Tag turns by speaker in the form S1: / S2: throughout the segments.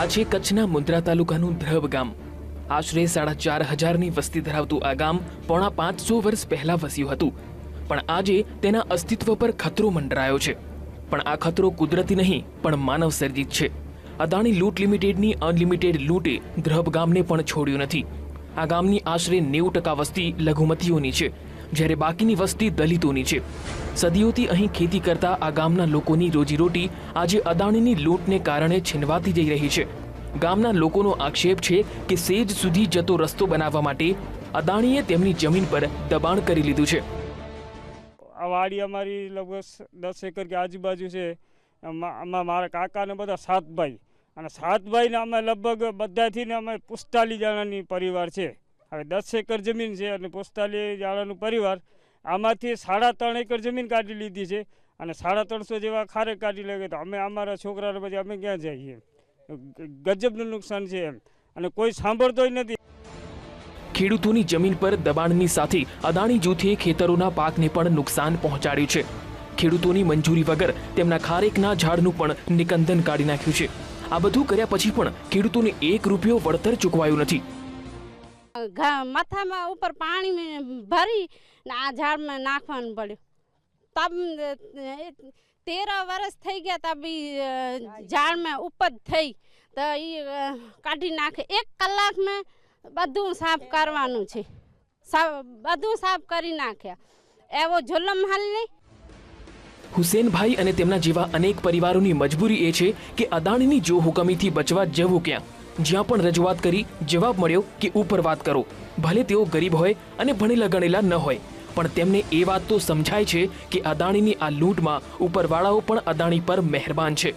S1: આ છે કચ્છના મુન્દ્રા તાલુકાનું ધ્રબ ગામ. આશરે સાડા ચાર હજારની વસ્તી ધરાવતું આ ગામ પોણા પાંચસો વર્ષ પહેલા વસ્યું હતું. પણ આજે તેના અસ્તિત્વ પર ખતરો મંડરાયો છે. પણ આ ખતરો કુદરતી નહીં, પણ માનવ સર્જિત છે. અદાણી લૂંટ લિમિટેડની અનલિમિટેડ લૂંટે ધ્રબ ગામને પણ છોડ્યું નથી. આ ગામની આશરે નેવું ટકા વસ્તી લઘુમતીઓની છે, જ્યારે બાકીની વસ્તી દલિતોની છે. સદીઓથી અહીં ખેતી કરતા આ ગામના લોકોની રોજીરોટી આજે અદાણીની લૂંટને કારણે છીનવાતી જઈ રહી છે. ગામના લોકોનો આક્ષેપ છે કે સેજ સુધી જતો રસ્તો બનાવવા માટે અદાણીએ તેમની જમીન પર દબાણ કરી લીધું છે.
S2: આ વાડી અમારી લગભગ દસ એકર કે આજુબાજુ છે. આમાં મારા કાકાને બધા સાત ભાઈ અને સાત ભાઈને અમે લગભગ બધાથી ને અમે પુસ્તાલી જણાની પરિવાર છે. હવે દસ એકર જમીન છે અને પુસ્તાલી જણાનું પરિવાર. આમાંથી સાડા ત્રણ એકર જમીન કાઢી લીધી છે અને સાડા ત્રણસો જેવા ખારે કાઢી લે તો અમે, અમારા છોકરાને પછી અમે ક્યાં જઈએ? ગજબનું નુકસાન છે એમ. અને કોઈ સાંભળતોય નથી.
S1: ખેડૂતોની જમીન પર દબાણની સાથે અદાણી જૂથે ખેતરોના પાકને પણ નુકસાન પહોંચાડ્યું છે. ખેડૂતોની મંજૂરી વગર તેમના ખારેકના ઝાડનું પણ નિકંદન કાઢી નાખ્યું છે. આ બધું કર્યા પછી પણ ખેડૂતોને એક રૂપિયો વળતર ચૂકવાયું નથી.
S3: માથામાં ઉપર પાણી ભરી આ ઝાડમાં નાખવાનું પડ્યું. તબ તેર વર્ષ થઈ ગયા તા બી ઝાડમાં ઉપજ થઈ. તો એ કાઢી નાખે. એક કલાકમાં બધું સાફ કરવાનું છે. બધું સાફ કરી નાખ્યા. એવો જુલમ હાલ નહીં
S1: હુસેનભાઈ અને તેમના જેવા અનેક પરિવારોની મજબૂરી એ છે કે અદાણીની જો હુકમીથી બચવા જવું ક્યાં? જ્યાં પણ રજૂઆત કરી જવાબ મળ્યો કે ઉપર વાત કરો. ભલે તેઓ ગરીબ હોય અને ભણેલા ગણેલા ન હોય. પણ તેમને એ વાત તો સમજાય છે કે અદાણીની આ લૂંટમાં ઉપરવાળાઓ પણ અદાણી પર મહેરબાન છે.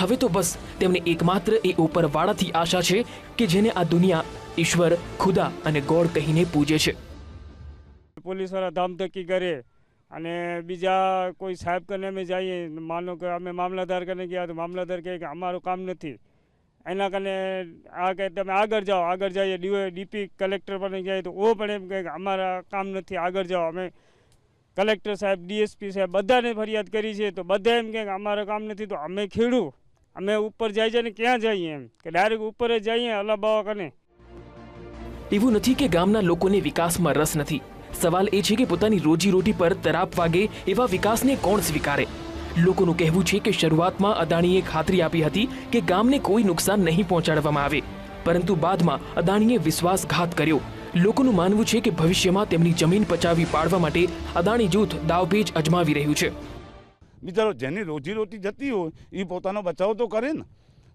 S1: હવે તો બસ, તેમને એકમાત્ર એ ઉપરવાળાથી આશા છે કે જેને આ દુનિયા ઈશ્વર, ખુદા અને ગોડ કહીને પૂજે છે.
S2: પોલીસવાળા ધામધક્કી કરે અને બીજા કોઈ સાહેબ કને અમે જઈએ, માનો કે અમે મામલાદાર કરીને ગયા તો મામલાદાર કહે કે અમારું કામ નથી. એના કને આ કે તમે આગળ જાઓ, આગળ જઈએ ડીપી કલેક્ટર પણ જાય તો ઓ પણ એમ કહે કે અમારા કામ નથી, આગળ જાઓ. અમે કલેક્ટર સાહેબ, ડીએસપી સાહેબ બધાને ફરિયાદ કરી છે તો બધા એમ કહે કે અમારા કામ નથી તો અમે ખેડું. અમે ઉપર જાય છે ને ક્યાં જઈએ એમ? કે ડાયરેક્ટ ઉપર જ જઈએ અલ્લા બાવા કને.
S1: એવું નથી કે ગામના લોકોને વિકાસમાં રસ નથી. સવાલ એ છે કે પોતાની રોજીરોટી પર તરાપ વાગે એવા વિકાસને કોણ સ્વીકારે? લોકોનું કહેવું છે કે શરૂઆતમાં અદાણીએ ખાતરી આપી હતી કે ગામને કોઈ નુકસાન નહીં પહોંચાડવામાં આવે. પરંતુ બાદમાં અદાણીએ વિશ્વાસઘાત કર્યો. લોકોનું માનવું છે કે ભવિષ્યમાં તેમની જમીન પચાવી પાડવા માટે અદાણી જૂથ દાવપેચ અજમાવી રહ્યું છે.
S4: બિચારો જેની રોજીરોટી જતી હોય એ પોતાનો બચાવ તો કરે ને.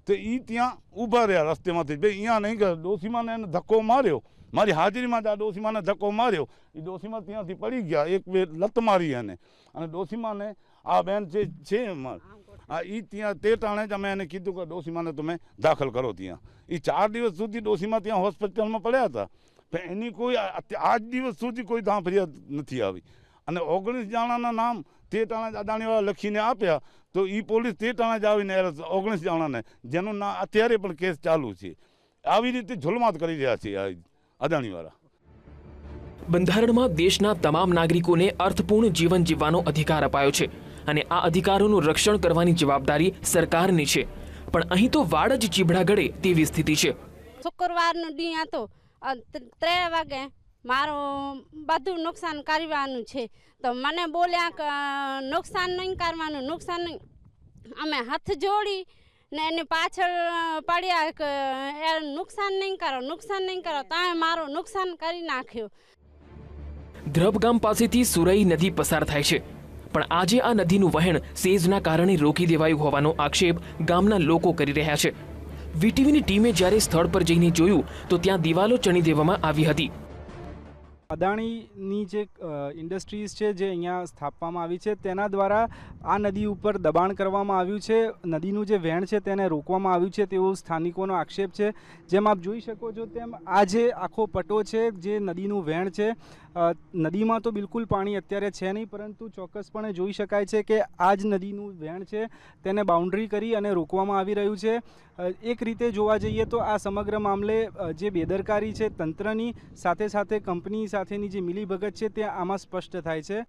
S4: તો એ ત્યાં ઊભા રહ્યા રસ્તેમાંથી. ભાઈ અહીંયા નહીં કે ડોસીમાં એને ધક્કો માર્યો. મારી હાજરીમાં જ આ ડોસીમાને ધક્કો માર્યો. એ ડોસીમા ત્યાંથી પડી ગયા, એક બે લત મારી એને. અને ડોસીમાને આ બેન જે છે આ એ ત્યાં તે ટાણે જ અમે એને કીધું કે ડોસીમાને તમે દાખલ કરો ત્યાં. એ ચાર દિવસ સુધી ડોસીમા ત્યાં હોસ્પિટલમાં પડ્યા હતા. પણ એની કોઈ આજ દિવસ સુધી કોઈ ત્યાં ફરિયાદ નથી આવી. અને ઓગણીસ જણાના નામ તે ટાણા અદાણીવાળા લખીને આપ્યા, તો એ પોલીસ તે ટાણા જ આવીને ઓગણીસ જણાને, જેનું ના, અત્યારે પણ કેસ ચાલુ છે. આવી રીતે ઝુલમાત કરી રહ્યા છે આ અદાણીવાળા
S1: બંધારણમાં દેશના તમામ નાગરિકોને અર્થપૂર્ણ જીવન જીવવાનો અધિકાર અપાયો છે અને આ અધિકારોનું રક્ષણ કરવાની જવાબદારી સરકારની છે. પણ અહીં તો વાડ જ ચીબડા ગળે તેવી સ્થિતિ છે.
S3: શુક્રવારનો દી હતો. અ, ત્રણ વાગે મારો બધું નુકસાન કરવાનું છે. તો મને બોલ્યા કે નુકસાન નહીં કરવાનું નુકસાન નહીં. અમે હાથ જોડી ને એની પાછળ પડ્યા કે નુકસાન નહીં કરો નુકસાન નહીં કરો તમે મારું નુકસાન કરી નાખ્યું.
S1: ધ્રબ ગામ પાસેથી સુરઈ નદી પસાર થાય છે. પણ આજે આ નદીનું વહેણ સેજના કારણે રોકી દેવાયું હોવાનો આક્ષેપ ગામના લોકો કરી રહ્યા છે. વીટીવીની ટીમે જ્યારે સ્થળ પર જઈને જોયું તો ત્યાં દિવાલો ચણી દેવામાં આવી હતી.
S5: અદાણીની જે ઇન્ડસ્ટ્રીઝ છે જે અહીંયા સ્થાપવામાં આવી છે, તેના દ્વારા આ નદી ઉપર દબાણ કરવામાં આવ્યું છે. નદીનું જે વહેણ છે તેને રોકવામાં આવ્યું છે તેવો સ્થાનિકોનો આક્ષેપ છે. જેમ આપ જોઈ શકો છો તેમ આ જે આખો પટો છે, જે નદીનું વહેણ છે નદીમાં તો બિલકુલ પાણી અત્યારે છે નહીં, પરંતુ ચોક્કસપણે જોઈ શકાય છે કે આ જ નદીનું વહેણ છે, તેને બાઉન્ડ્રી કરી અને રોકવામાં આવી રહ્યું છે. એક રીતે જોવા જઈએ તો આ સમગ્ર મામલે જે બેદરકારી છે તંત્રની સાથે સાથે કંપની સાથેની જે મિલીભગત છે, તે આમાં સ્પષ્ટ થાય છે.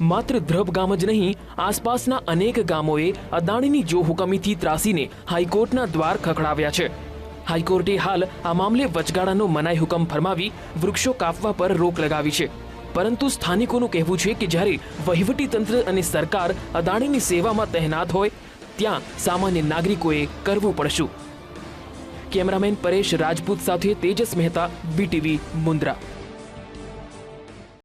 S1: માત્ર ધ્રબ ગામ જ નહીં, આસપાસના અનેક ગામોએ અદાણીની જોહુકમીથી ત્રાસીને હાઈકોર્ટના દ્વાર ખખડાવ્યા છે. હાઈકોર્ટે હાલ આ મામલે વચગાળાનો મનાઈ હુકમ ફરમાવી વૃક્ષો કાપવા પર રોક લગાવી છે. પરંતુ સ્થાનિકોનું કહેવું છે કે જ્યારે વહીવટી તંત્ર અને સરકાર અદાણીની સેવામાં તહેનાત હોય, ત્યાં સામાન્ય નાગરિકોએ કરવું પડશું. કેમેરામેન પરેશ રાજપૂત સાથે તેજસ મહેતા બીટીવી મુન્દ્રા.